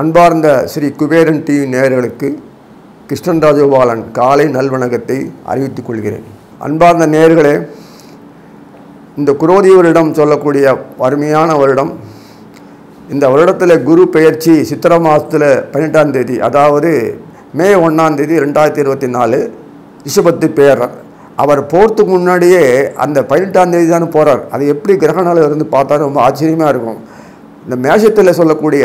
அன்பார்ந்த ஸ்ரீ குபேரன் டிவி நேயர்களுக்கு கிருஷ்ணன் ராஜகோபாலன் காலை நல்வணக்கத்தை அறிவித்துக் கொள்கிறேன். அன்பார்ந்த நேயர்களே இந்த குரோதி வருடம் சொல்லக்கூடிய அருமையான வருடம். இந்த வருடத்தில் குரு பெயர்ச்சி சித்திரை மாதத்தில் பன்னெண்டாம் தேதி அதாவது மே ஒன்றாம் தேதி ரெண்டாயிரத்தி இருபத்தி நாலு ரிஷபத்து பேரர். அவர் போகிறதுக்கு முன்னாடியே அந்த பதினெட்டாம் தேதி தானே போகிறார் அது எப்படி கிரகணால இருந்து பார்த்தா ரொம்ப ஆச்சரியமாக இருக்கும். இந்த மேஷத்தில் சொல்லக்கூடிய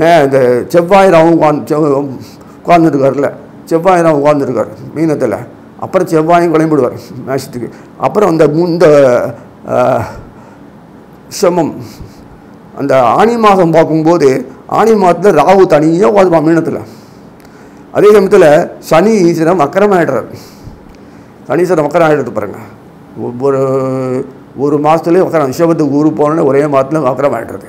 மே இந்த செவ்வாய் ராவும் உட்காந்து உட்காந்துருக்கார்ல செவ்வாய் ராவும் உட்காந்துருக்கார் மீனத்தில். அப்புறம் செவ்வாயும் கிளம்பிடுவார் மேஷத்துக்கு. அப்புறம் அந்த இந்த சமம் அந்த ஆனி மாதம் பார்க்கும்போது ஆனி மாதத்தில் ராகு தனியாக உட்காந்துப்பான் மீனத்தில். அதே சமயத்தில் சனி ஈஸ்வரன் வக்கரமாயிடுறார். சனீஸ்வரன் வக்கரம் ஆகிடுறது பாருங்கள் ஒவ்வொரு ஒரு மாதத்துலேயே வக்கரம் ரிஷபத்துக்கு ஊருக்கு போனோன்னே ஒரே மாதத்துல வக்கரம் ஆகிடுறது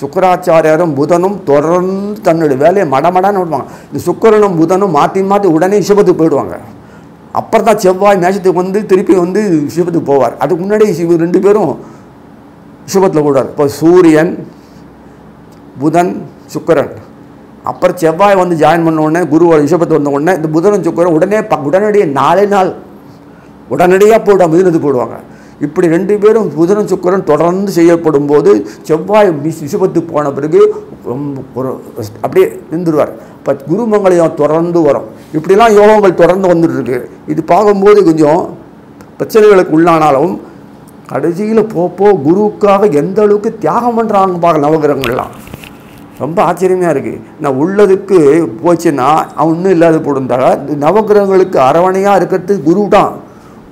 சுக்கராச்சாரியாரும் புதனும் தொடர்ந்து தன்னுடைய வேலையை மடமடான்னு விடுவாங்க. இந்த சுக்கிரனும் புதனும் மாற்றி மாற்றி உடனே சிவத்துக்கு போயிடுவாங்க. அப்புறம் தான் செவ்வாய் மேஷத்துக்கு வந்து திருப்பி வந்து சிவத்துக்கு போவார். அதுக்கு முன்னாடி சிவ ரெண்டு பேரும் ரிஷபத்தில் கூடாது இப்போ சூரியன் புதன் சுக்கிரன். அப்புறம் செவ்வாய் வந்து ஜாயின் பண்ண உடனே குருவோட ரிஷபத்து வந்த உடனே இந்த புதனும் சுக்கரன் உடனே ப- உடனடியாக நாலே நாள் உடனடியாக போடுவாங்க மிதுனத்துக்கு போடுவாங்க இப்படி ரெண்டு பேரும் புதனும் சுக்கிரன் தொடர்ந்து செய்யப்படும் போது செவ்வாய் விசுபத்து போன பிறகு ரொம்ப ஒரு அப்படியே நின்றுடுவார். இப்போ குருமங்களையும் தொடர்ந்து வரும். இப்படிலாம் யோகங்கள் தொடர்ந்து வந்துட்டுருக்கு. இது பார்க்கும்போது கொஞ்சம் பிரச்சனைகளுக்கு உள்ளானாலும் கடைசியில் போப்போ குருவுக்காக எந்த அளவுக்கு தியாகம் பண்ணுறாங்க பார்க்க நவகிரகங்கள்லாம். ரொம்ப ஆச்சரியமாக இருக்குது நான் உள்ளதுக்கு போச்சுன்னா அவன் ஒன்றும் இல்லாத போடுந்தாங்க நவகிரகங்களுக்கு அரவணையாக இருக்கிறது குரு தான்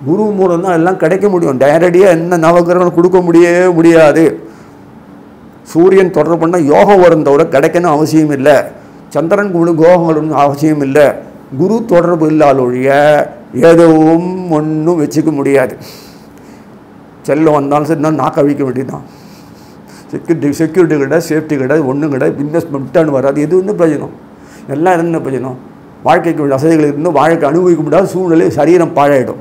குரு மூலம் தான் எல்லாம் கிடைக்க முடியும். டைரடியாக என்ன நவகிரகம் கொடுக்க முடியவே முடியாது. சூரியன் தொடர்பு பண்ணால் யோகம் வருந்தோட கிடைக்கணும் அவசியம் இல்லை. சந்திரன் குழு கோகம் வரணும் அவசியம் இல்லை. குரு தொடர்பு இல்லாத ஒழிய எதுவும் ஒன்றும் வச்சுக்க முடியாது. செல்லம் வந்தாலும் சரி நான் நாக்க அழிக்க வேண்டியதுதான். செக்யூரிட்டி செக்யூரிட்டி கிடையாது சேஃப்டி கிடையாது ஒன்றும் கிடையாது இன்வெஸ்ட்மெண்ட் ரிட்டர்ன் வராது. எது ஒன்றும் பிரயோஜனம்? எல்லாம் என்ன பிரயோஜனம்? வாழ்க்கைக்கு வேண்டிய வசதிகள் இருந்து வாழ்க்கை அனுபவிக்க முடியாத சூழ்நிலை சரீரம் பாழாயிடும்.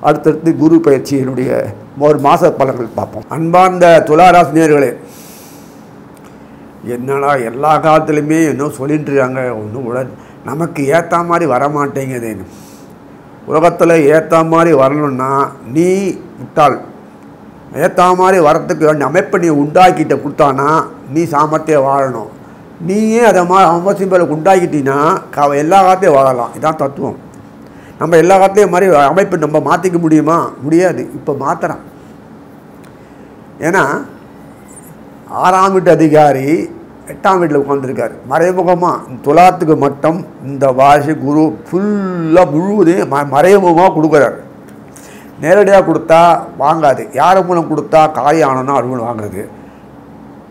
அடுத்தடுத்து குரு பயிற்சியினுடைய ஒரு மாத பலன்கள் பார்ப்போம். அன்பார்ந்த துளாராசினியர்களே என்னடா எல்லா காலத்துலையுமே இன்னும் சொல்லிட்டுருக்காங்க ஒன்றும் உட நமக்கு ஏற்ற மாதிரி வரமாட்டேங்குதுன்னு உலகத்தில் ஏற்ற மாதிரி வரணும்னா நீ விட்டால் ஏற்ற மாதிரி வரத்துக்கு வேண்டிய அமைப்பை நீ உண்டாக்கிட்ட கொடுத்தானா நீ சாமர்த்தியம் வாழணும். நீயே அதை மாதிரி அவசியம் பேர் உண்டாக்கிட்டீங்கன்னா க எல்லா காலத்தையும் வாழலாம். இதான் தத்துவம். நம்ம எல்லா காலத்துலேயும் மாதிரி அமைப்பு நம்ம மாற்றிக்க முடியுமா? முடியாது. இப்போ மாற்றுறான் ஏன்னா ஆறாம் வீட்டு அதிகாரி எட்டாம் வீட்டில் உட்காந்துருக்கார் மறைமுகமாக துலாத்துக்கு மட்டும் இந்த வாசி குரு ஃபுல்லாக முழுவதையும் ம மறைமுகமாக கொடுக்குறாரு. நேரடியாக கொடுத்தா வாங்காது. யார் மூலம் கொடுத்தா காய் ஆனோன்னா அது மூலம் வாங்குறது.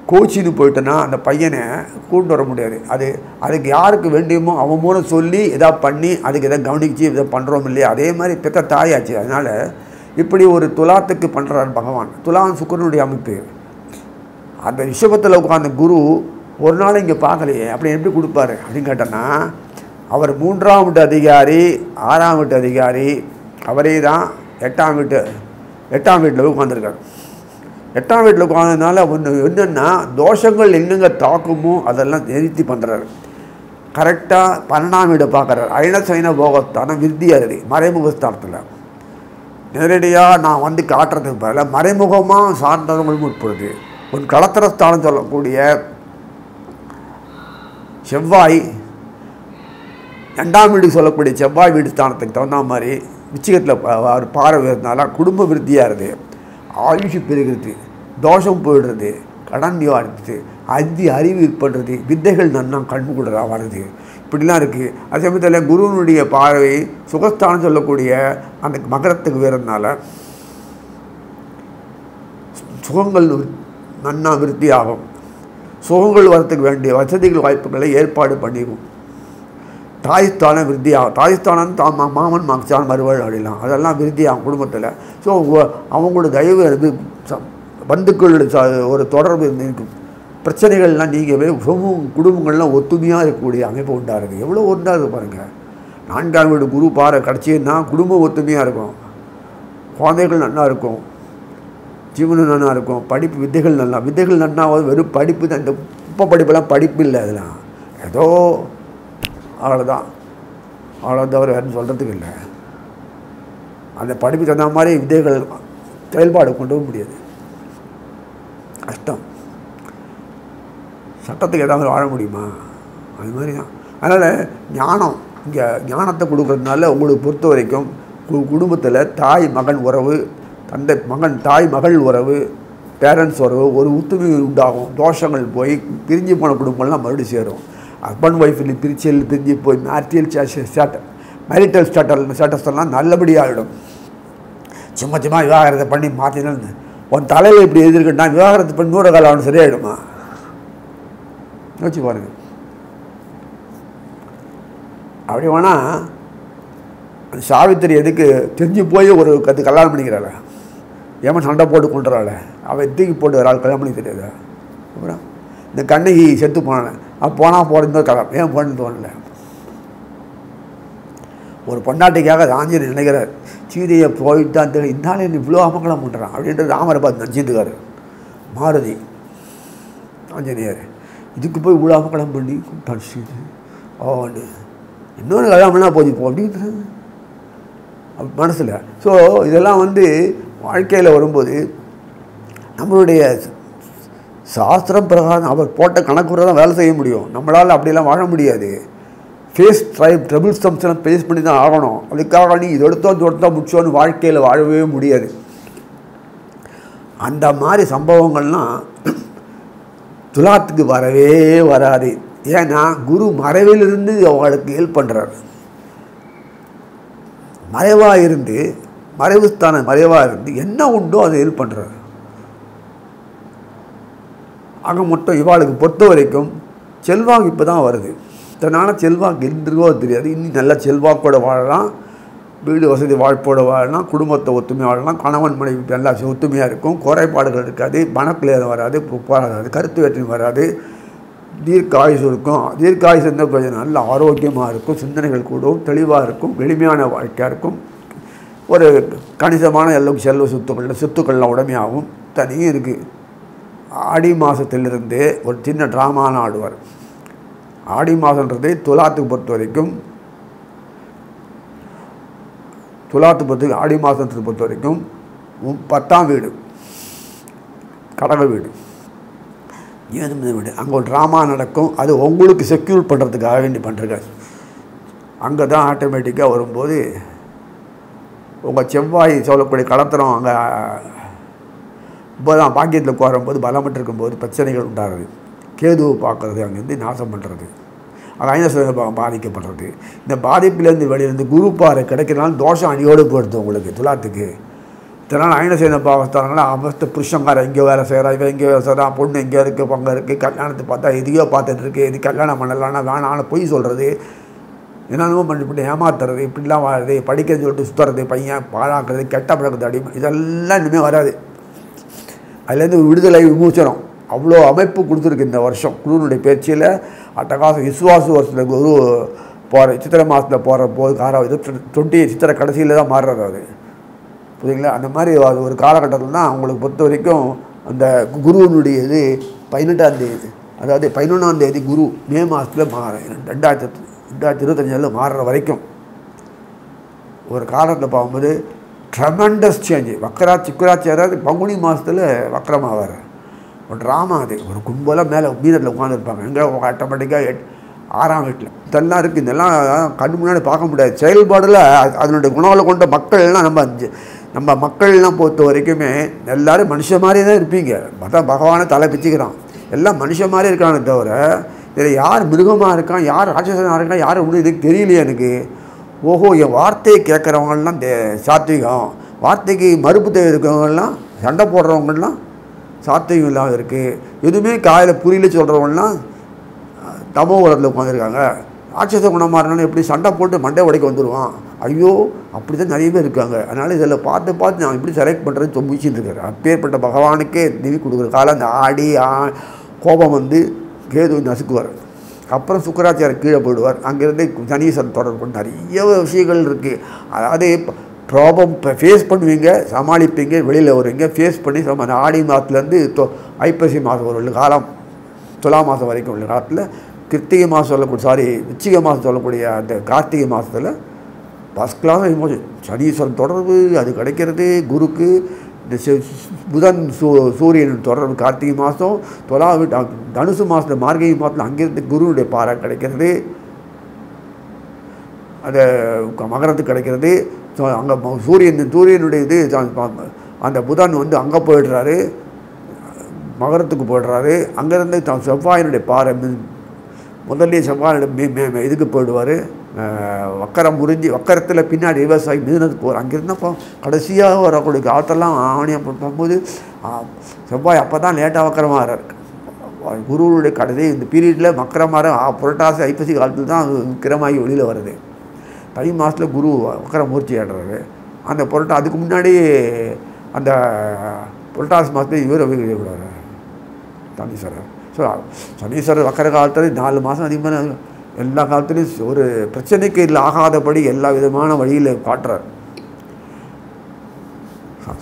கோச்சின்னு போயிட்டோன்னா அந்த பையனை கூட்டு வர முடியாது. அது அதுக்கு யாருக்கு வேண்டியமோ அவன் மூலம் சொல்லி எதாவது பண்ணி அதுக்கு எதாவது கவனிச்சு எதாவது பண்ணுறோம் இல்லையா? அதே மாதிரி பெத்த தாயாச்சு. அதனால் இப்படி ஒரு துலாத்துக்கு பண்ணுறாரு பகவான். துலான் சுக்கரனுடைய அமைப்பு. அந்த ரிஷபத்தில் உட்காந்த குரு ஒரு நாள் இங்கே பார்க்கலையே அப்படி எப்படி கொடுப்பாரு அப்படின்னு கேட்டோன்னா அவர் மூன்றாம் வீட்டு அதிகாரி ஆறாம் வீட்டு அதிகாரி அவரே தான் எட்டாம் வீட்டு எட்டாம் வீட்டில் உட்காந்துருக்காரு எட்டாம் வீட்டில் உட்காந்ததுனால ஒன்று என்னென்னா தோஷங்கள் எங்கெங்கே தாக்குமோ அதெல்லாம் நிறுத்தி பண்ணுறாரு கரெக்டாக பன்னெண்டாம் வீடு பார்க்குறாரு. அயன சைன போகஸ்தானம் மறைமுக மறைமுகஸ்தானத்தில் நேரடியாக நான் வந்து காட்டுறதுக்கு பதிலாக மறைமுகமாக சார்ந்தவங்களும் உட்படுது. உன் களத்திர ஸ்தானம் சொல்லக்கூடிய செவ்வாய் ரெண்டாம் வீடு சொல்லக்கூடிய செவ்வாய் வீடு ஸ்தானத்துக்கு தகுந்த மாதிரி விச்சிகத்தில் ஒரு பாறை இருந்தால குடும்ப விருத்தியாக இருக்குது ஆயுஷு பெருகிறது தோஷம் போயிடுறது கடன் நிவாரித்து அந்தி அறிவு பண்ணுறது வித்தைகள் நன்னா கண்மு கொடுறா வருது இப்படிலாம் இருக்குது அதே சமயத்தில் குருவனுடைய பார்வை சுகஸ்தானம் சொல்லக்கூடிய அந்த மகரத்துக்கு வேறதுனால சுகங்கள் நன்னா விருத்தி ஆகும் சுகங்கள் வரத்துக்கு வேண்டிய வசதிகள் வாய்ப்புகளை ஏற்பாடு பண்ணிக்கும். தாய்ஸ்தானம் விருத்தியாகும் ஆகும் தாய்ஸ்தானம் தா மா- மாமன் மகச்சான் மறுவாழ் அப்படிலாம். அதெல்லாம் விருத்தியாகும் குடும்பத்தில். ஸோ அவங்களோட தயவு இது ச- ச ஒரு தொடர்பு இருக்கும் பிரச்சனைகள்லாம் நீங்கவே குடும்பம் குடும்பங்கள்லாம் ஒத்துமையாக இருக்கக்கூடிய அமைப்பு உண்டாகுது. எவ்வளோ உண்டாகுது பாருங்கள் நான்காம் வீடு குரு பாறை கிடச்சின்னா குடும்பம் ஒத்துமையாக இருக்கும். குழந்தைகள் நல்லா இருக்கும். ஜீவனம் நல்லா இருக்கும். படிப்பு வித்தைகள் நல்லா வித்தைகள் நன்னாவது வெறும் படிப்பு தான். இந்த உப்ப படிப்பெல்லாம் படிப்பு இல்லை அதெல்லாம். ஏதோ அவ்வளோதான் அவ்வளோ தவிர வேறு சொல்கிறதுக்கு இல்லை. அந்த படிப்பு தகுந்த மாதிரி விதைகள் செயல்பாடு கொண்டு வர முடியாது. கஷ்டம். சட்டத்துக்கு ஏதாவது வாழ முடியுமா? அது மாதிரி தான் அதனால் ஞானம் இங்கே ஞானத்தை கொடுக்குறதுனால உங்களுக்கு பொறுத்த வரைக்கும் கு- குடும்பத்தில் தாய் மகன் உறவு தந்தை மகன் தாய் மகள் உறவு பேரண்ட்ஸ் உறவு ஒரு ஒத்துமை உண்டாகும். தோஷங்கள் போய் பிரிஞ்சு போன குடும்பம்லாம் மறுபடியும் சேரும். ஹஸ்பண்ட் ஒய்ஃபில் இல்லை பிரிஞ்சு போய் marital status marital status status எல்லாம் நல்லபடியாகிடும் சும்மா சும்மா விவாகரத்தை பண்ணி மாற்றினு உன் தலையில் இப்படி எதிர்க்கிட்டா விவாகரத்து பண்ணி நூறு காலம் சரியாயிடுமா? யோசிச்சு பாருங்க. அப்படி வேணால் அந்த சாவித்திரி எதுக்கு தெரிஞ்சு போய் ஒரு கத்து கல்யாணம் பண்ணிக்கிறாள? ஏமா சண்டை போட்டு கொண்டுறாள அவள் தூக்கி போட்டு வராள்? கல்யாணம் பண்ணி தெரியாது அப்புறம் இந்த கண்ணகி செத்து போனான் அப்போ போனால் போடுங்க கலாம் ஏன் போன்னு தோணல. ஒரு பொண்டாட்டிக்காக ஆஞ்சநேயர் நினைக்கிறார் சீதையை போயிட்டான் தெரியும் இந்தாலே நீ இவ்வளோ அமங்கலம் பண்ணுறான் அப்படின்றது ராமரை பார்த்து நினச்சிட்டுக்காரு மாருதி ஆஞ்சநேயர் இதுக்கு போய் இவ்வளோ அமங்கலம் பண்ணி கூப்பிட்டான் சீதை. ஓண்டு இன்னொரு கல்யாணம்னா பண்ணால் போச்சு போ அப்படின்னு மனசில். ஸோ இதெல்லாம் வந்து வாழ்க்கையில் வரும்போது நம்மளுடைய சாஸ்திரம் பிரகாரம் அவர் போட்ட கணக்குறை தான் வேலை செய்ய முடியும். நம்மளால் அப்படிலாம் வாழ முடியாது. ஃபேஸ் ட்ரை ட்ரபிள் ஸ்டம்ஸ்லாம் ஃபேஸ் பண்ணி தான் ஆகணும். அதுக்காக நீ இதொடுத்தோ தொடுத்தோ முடிச்சோன்னு வாழ்க்கையில் வாழவே முடியாது. அந்த மாதிரி சம்பவங்கள்லாம் துலாத்துக்கு வரவே வராது. ஏன்னா குரு மறைவிலிருந்து அவங்களுக்கு ஹெல்ப் பண்ணுறாரு மறைவாக இருந்து மறைவு ஸ்தானம் மறைவாக இருந்து என்ன உண்டோ அதை ஹெல்ப் பண்ணுறாரு ஆக மொத்தம் இவாளுக்கு பொறுத்த வரைக்கும் செல்வாக்கு இப்போ தான் வருது இதனால் செல்வாக்கு இருந்துருக்கோ தெரியாது. இன்னும் நல்ல செல்வாக்கோட வாழலாம். வீடு வசதி வாழ்ப்போட வாழலாம். குடும்பத்தை ஒத்துமையாக வாழலாம். கணவன் மனைவி நல்லா ஒத்துமையாக இருக்கும். குறைபாடுகள் இருக்காது. மனக்கிளேரம் வராது. வராது கருத்து வேற்றுமை வராது. தீர்க்க ஆயுசு இருக்கும். தீர்க்க ஆயுசு இருந்தால் கொஞ்சம் நல்ல ஆரோக்கியமாக இருக்கும். சிந்தனைகள் கூடும். தெளிவாக இருக்கும். எளிமையான வாழ்க்கையாக இருக்கும். ஒரு கணிசமான எல்லாம் செல்வ சொத்துக்கள் சொத்துக்கள்லாம் உடமையாகவும் தனியும் இருக்குது ஆடி மாதத்திலிருந்து ஒரு சின்ன ட்ராமான்னு ஆடுவார் ஆடி மாதன்றது துலாத்துக்கு பொறுத்த வரைக்கும் துலாத்து பொறுத்த ஆடி மாதத்தை பொறுத்த வரைக்கும் உம் பத்தாம் வீடு கடக வீடு. ஏதுமித வீடு. அங்கே ஒரு ட்ராமா நடக்கும். அது உங்களுக்கு செக்யூர் பண்ணுறதுக்காக வேண்டி பண்ணுறாரு அங்கே தான் ஆட்டோமேட்டிக்காக வரும்போது உங்கள் செவ்வாய் சொல்லக்கூடிய கடத்திரம் அங்கே இப்போதான் பாக்கியத்தில் கோரும்போது பலமற்று இருக்கும்போது பிரச்சனைகள் உண்டாகிறது. கேதுவை பார்க்குறது அங்கேருந்து நாசம் பண்ணுறது அது ஐநச பாதிக்கப்படுறது. இந்த பாதிப்பிலேருந்து வெளியிலேருந்து குரு பாறை கிடைக்கிறனால தோஷம் அணியோடு போயிடுது உங்களுக்கு துலாத்துக்கு. இதனால் ஐநசேன பாவஸ்தானங்களா அவஸ்த புருஷங்கார இங்கே வேலை செய்கிறா இவன் இங்கே வேலை செய்கிறான் பொண்ணு இங்கே இருக்குது பங்கு இருக்குது கல்யாணத்தை பார்த்தா எதையோ பார்த்துட்டு இருக்கு இது கல்யாணம் பண்ணலான்னா வேணான்னு பொய் சொல்கிறது என்னென்னமோ பண்ணிவிட்டு ஏமாத்துறது இப்படிலாம் வாழ்றது படிக்கிறது சொல்லிட்டு சுற்றுறது பையன் பாழாக்குறது கெட்ட பழக்கத்தை அடிமை இதெல்லாம் இனிமேல் வராது. அதுலேருந்து விடுதலை விமோச்சனம் அவ்வளோ அமைப்பு கொடுத்துருக்கு இந்த வருஷம். குருனுடைய பயிற்சியில் அட்டகாசம் விசுவாசு வருஷத்தில் குரு போகிற சித்திரை மாதத்தில் போகிற போது காரம் இது டுவெண்ட்டி சித்திரை கடைசியில் தான் மாறுறது அது. புரியுங்களா அந்த மாதிரி அது ஒரு காலகட்டத்தில் தான் அவங்களுக்கு பொறுத்த வரைக்கும் அந்த குருவனுடைய இது பதினெட்டாம் தேதி அதாவது பதினொன்றாம் தேதி குரு மே மாதத்தில் மாற ரெண்டாயிரத்தி ரெண்டாயிரத்தி இருபத்தஞ்சில் மாறுற வரைக்கும். ஒரு காலத்தில் பார்க்கும்போது ட்ரமெண்டஸ் சேஞ்சு வக்கரா சிக்கராச்சி அதாவது பங்குனி மாதத்தில் வக்கரமாவார். ஒரு ட்ராமா அது. ஒரு கும்பலாக மேலே மீனத்தில் உட்காந்துருப்பாங்க எங்கே ஆட்டோமேட்டிக்காக எட் ஆறாம் வீட்டில். இதெல்லாம் இருக்குது இதெல்லாம் கண் முன்னாடி பார்க்க முடியாது. செயல்பாடில் அதனுடைய குணங்களை கொண்ட மக்கள்லாம் நம்ம நம்ம மக்கள்லாம் பொறுத்த வரைக்குமே எல்லாரும் மனுஷ மாதிரியே தான் இருப்பீங்க. அதான் பகவானை தலை பிச்சுக்கிறான். எல்லாம் மனுஷ மாதிரி இருக்கானே தவிர இதில் யார் மிருகமாக இருக்கான்? யார் ராட்சசனாக இருக்கான்? யார் ஒன்றும் இதுக்கு தெரியலையே எனக்கு. ஓஹோ என் வார்த்தையை கேட்குறவங்கலாம் தே சாத்விகம். வார்த்தைக்கு மறுப்பு தேவை இருக்கிறவங்கலாம் சண்டை போடுறவங்கலாம் சாத்விகம் இல்லாமல் இருக்குது எதுவுமே காயில் புரியல சொல்கிறவங்கலாம் தமோ உலகத்தில் உட்காந்துருக்காங்க ராட்சச குணமாக இருந்தாலும் எப்படி சண்டை போட்டு மண்டை உடைக்க வந்துடுவான் ஐயோ அப்படி தான் நிறைய பேர் இருக்காங்க. அதனால் இதில் பார்த்து பார்த்து நான் எப்படி செலக்ட் பண்ணுறதுன்னு தொம்பிச்சின்னு இருக்காரு அப்பேற்பட்ட பகவானுக்கே நிதி கொடுக்குற காலம் அந்த ஆடி ஆ கோபம் வந்து கேது நசுக்குவார். அப்புறம் சுக்கராச்சாரியர் கீழே போயிடுவார். அங்கேருந்து சனீசன் தொடர்பு நிறைய விஷயங்கள் இருக்குது அதாவது ப்ராப்ளம் இப்போ ஃபேஸ் பண்ணுவீங்க சமாளிப்பீங்க வெளியில் வருவீங்க ஃபேஸ் பண்ணி சம ஆடி மாதத்துலேருந்து தொ ஐப்பசி மாதம் ஒரு காலம் துலா மாதம் வரைக்கும் உள்ள காலத்தில் கிருத்திகை மாதம் சொல்லக்கூடிய சாரி விச்சிகை மாதம் சொல்லக்கூடிய அந்த கார்த்திகை மாதத்தில் ஃபஸ்ட் கிளாஸ் சனீஸ்வரன் தொடர்பு அது கிடைக்கிறது குருக்கு இந்த புதன் சூ சூரியன் தொடர்பு கார்த்திகை மாதம் தொலா தனுசு மாதத்தில் மார்கழி மாதத்தில் அங்கேருந்து குருனுடைய பாறை கிடைக்கிறது. அந்த மகரத்துக்கு கிடைக்கிறது. ஸோ அங்கே சூரியன் சூரியனுடைய இது அந்த புதன் வந்து அங்கே போயிடுறாரு. மகரத்துக்கு போயிடுறாரு. அங்கேருந்து தான் செவ்வாயினுடைய பாறை முதல்ல செவ்வாயினுடைய மே மே இதுக்கு போயிடுவார். வக்கரம் முறிஞ்சு வக்கரத்தில் பின்னாடி விவசாயி மிதுனத்துக்கு போகிறார் அங்கேருந்தப்போ கடைசியாக வரக்கூடிய காலத்தெல்லாம் ஆவணியம் போகும்போது செவ்வாய் அப்போ தான் லேட்டாக வக்கரமாக குருவனுடைய கடைசி இந்த பீரியடில் மக்கரமாரம் புரட்டாசி ஐப்பசி காலத்தில் தான் அது வெளியில் வருது. தை மாதத்தில் குரு வக்கரமூர்த்தி ஆடுறாரு. அந்த புரட்டா அதுக்கு முன்னாடி அந்த புரட்டாசி மாதத்தில் இவர் விடுவார் சனீஸ்வரர். ஸோ சனீஸ்வரர் வக்கர காலத்தில் நாலு மாதம் அதிகமாக எல்லா காலத்துலேயும் ஒரு பிரச்சனைக்கு இல்லை ஆகாதபடி எல்லா விதமான வழியில் காட்டுறார்.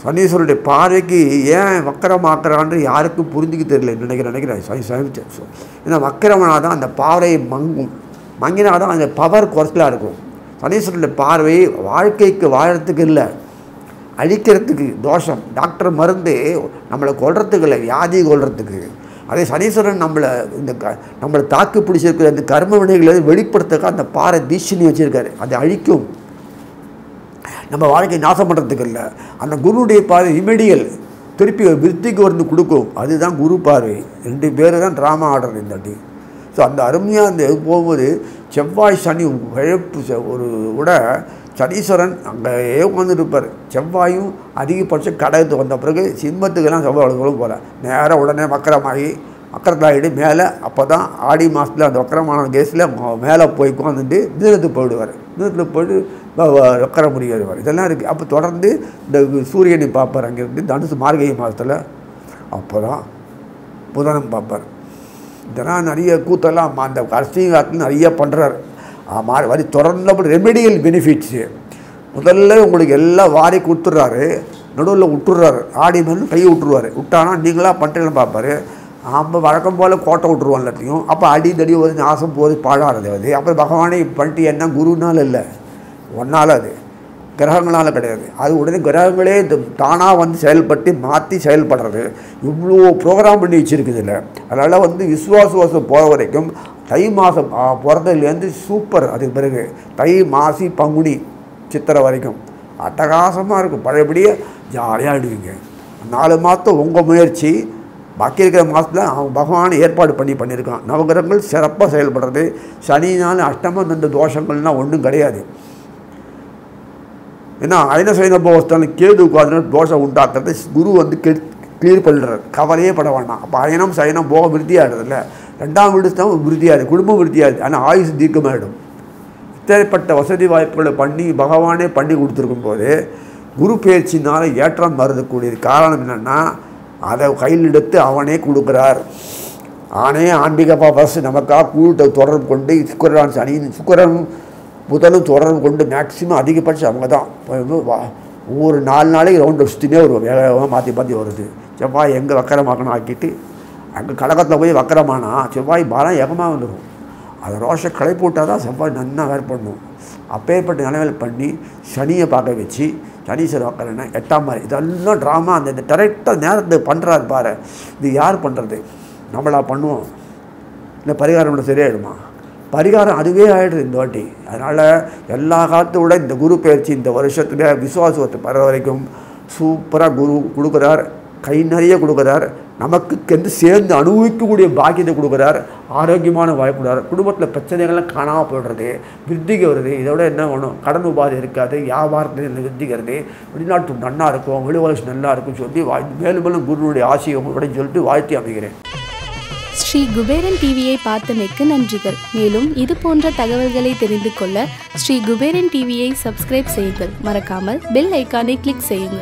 சனீஸ்வருடைய பார்வைக்கு ஏன் வக்கரமாக்குறான்னு யாருக்கும் புரிஞ்சுக்க தெரியல நினைக்கிறேன் நினைக்கிறேன் சனி ஏன்னா வக்கரமனா தான் அந்த பார்வையை மங்கும். மங்கினா தான் அந்த பவர் குறைச்சலாக இருக்கும். சனீஸ்வருடைய பார்வை வாழ்க்கைக்கு வாழறதுக்கு இல்லை. அழிக்கிறதுக்கு தோஷம். டாக்டர் மருந்து நம்மளை கொள்றதுக்கு இல்லை வியாதி கொள்றதுக்கு அதே சனீஸ்வரன் நம்மளை இந்த க நம்மளை தாக்கு பிடிச்சிருக்கிற அந்த கர்ம வினைகளை வெளிப்படுத்தக்க அந்த பாறை தீஷினி வச்சுருக்காரு. அதை அழிக்கும். நம்ம வாழ்க்கை நாசம் பண்ணுறதுக்கு இல்லை. அந்த குருடைய பார்வை இமெடியல் திருப்பி விருத்திக்கு வந்து கொடுக்கும். அதுதான் குரு பார்வை. ரெண்டு பேர் தான் ட்ராமா ஆடுறது இந்த அடி. ஸோ அந்த அருமையாக அந்த போகும்போது செவ்வாய் சனி உழைப்பு ஒரு விட சனீஸ்வரன் அங்கேயே உட்காந்துருப்பார் செவ்வாயும் அதிகபட்சம் கடகத்துக்கு வந்த பிறகு சிம்மத்துக்கெல்லாம் செவ்வாய் அவ்வளோ போகல நேராக உடனே வக்கரமாகி வக்கரத்தாகிட்டு மேலே அப்போ தான் ஆடி மாதத்தில் அந்த வக்கரமான கேஸில் மேலே போய் உட்காந்துட்டு தீரத்துக்கு போயிடுவார். தீரத்தில் போயிட்டு வக்கர முடியாதுவார் இதெல்லாம் இருக்குது அப்போ தொடர்ந்து இந்த சூரியனை பார்ப்பார் அங்கேருந்து தனுசு மார்கழி மாதத்தில் அப்போ தான் புதனம் பார்ப்பார். இதெல்லாம் நிறைய கூத்தெல்லாம் அந்த அரசியல் காலத்தில் நிறைய பண்ணுறாரு மா வரி தொடர்ந்தபடி ரெமெடியல் பெனிஃபிட்ஸு முதல்ல உங்களுக்கு எல்லாம் வாரி கொடுத்துட்றாரு. நடுவில் விட்டுறாரு ஆடி மேலும் கையை விட்டுருவார். விட்டானா நீங்களாக பண்ணுறேன்னு பார்ப்பாரு. நம்ம வழக்கம் போல் கோட்டை விட்டுருவோம் எல்லாத்தையும். அப்போ அடி தடி ஒரு நாசம் போது பாழாறது அது. அப்புறம் பகவானே பண்ணிட்டு என்ன குருனால இல்லை. ஒன்றால் அது. கிரகங்களால் கிடையாது. அது உடனே கிரகங்களே தானாக வந்து செயல்பட்டு மாற்றி செயல்படுறது. இவ்வளோ ப்ரோக்ராம் பண்ணி வச்சுருக்குது இல்லை. அதனால் வந்து விஸ்வாசுவாசம் போகிற வரைக்கும் தை மாதம் பிறந்ததுலேருந்து சூப்பர் அதுக்கு பிறகு தை மாசி பங்குனி சித்திரை வரைக்கும். அட்டகாசமாக இருக்கும். பழையபடியே ஜாலியாக ஆடுவீங்க நாலு மாதம் உங்கள் முயற்சி. பாக்கி இருக்கிற மாதத்தில் அவன் பகவான் ஏற்பாடு பண்ணி பண்ணியிருக்கான். நவகிரகங்கள் சிறப்பாக செயல்படுறது. சனினால் அஷ்டமம் இந்த தோஷங்கள்னால் ஒன்றும் கிடையாது. ஏன்னா ஐன சைன போஸ்தான் கேது உட்காந்து தோஷம் உண்டாக்குறது. குரு வந்து கெ கிளியர் பண்ணுறாரு கவலையே பட வேண்டாம். அப்போ அயனம் சயனம் போக விருத்தியாடுறதில்ல ரெண்டாம் வீடு தான் விருத்தியாகுது குடும்பம் விருத்தியாகுது ஆனால் ஆயுசு தீர்க்கமாயிடும். இப்பேற்பட்ட வசதி வாய்ப்புகளை பண்ணி பகவானே பண்ணி கொடுத்துருக்கும் போது குரு பயிற்சினால் ஏற்றம் வருதக்கூடியது காரணம் என்னென்னா அதை கையில் எடுத்து அவனே கொடுக்குறார். ஆனே ஆன்மீகப்பா பஸ் நமக்காக கூட்ட தொடர்பு கொண்டு சுக்கரான் சனி சுக்கரன் புதனும் தொடர்பு கொண்டு மேக்சிமம் அதிகபட்சம் அவங்க தான். வா- ஒவ்வொரு நாலு நாளைக்கு ரவுண்ட் சுற்றினே வருவோம். வேக வேகமாக மாற்றி மாற்றி வருது. செவ்வாய் எங்கே வக்கரமாக்கணும் ஆக்கிட்டு அங்கே கடகத்தில் போய் வக்கரமானா செவ்வாய் பாலம் ஏகமாக வந்துடும் அதை ரோஷ களை போட்டால் தான் செவ்வாய் நன்னா வேறு பண்ணும். அப்பேற்பட்ட நிலைமையில் பண்ணி சனியை பார்க்க வச்சு சனீஸ்வர வக்கரனை எட்டாம் மாதிரி இதெல்லாம் ட்ராமா அந்த இந்த கரெக்டாக நேரத்தை பண்ணுறாரு பாரு. இது யார் பண்ணுறது நம்மளா பண்ணுவோம். இல்லை பரிகாரம் பண்ண சரியாயிடுமா? பரிகாரம் அதுவே ஆகிடுது இந்த வாட்டி. அதனால் எல்லா காலத்தை விட இந்த குரு பயிற்சி இந்த வருஷத்துல விசுவாசத்தை படுற வரைக்கும் சூப்பராக குரு கொடுக்குறார். கை நிறைய கொடுக்குறார். நமக்கு கென்று சேர்ந்து அனுபவிக்கக்கூடிய பாக்கியத்தை கொடுக்குறார். ஆரோக்கியமான வாய்ப்பு கொடுக்குறார். குடும்பத்தில் பிரச்சனைகள்லாம் காணாமல் போயிடுறது. விருத்திக்கு வருது. இதோட என்ன பண்ணும்? கடன் உபாதை இருக்காது. வியாபாரத்தில் விருத்திக்கிறது வெளிநாட்டு நன்னா இருக்கும். வெளி நல்லா இருக்கும் சொல்லி வாழ் மேலும் மேலும் குருவுடைய ஆசையை அப்படின்னு சொல்லிட்டு வாழ்த்தி அமைகிறேன். ஸ்ரீ குபேரன் டிவியை பார்த்தமைக்கு நன்றிகள். மேலும் இது போன்ற தகவல்களை தெரிந்து கொள்ள ஸ்ரீ குபேரன் டிவியை சப்ஸ்கிரைப் செய்யுங்கள். மறக்காமல் பெல் ஐக்கானை கிளிக் செய்யுங்கள்.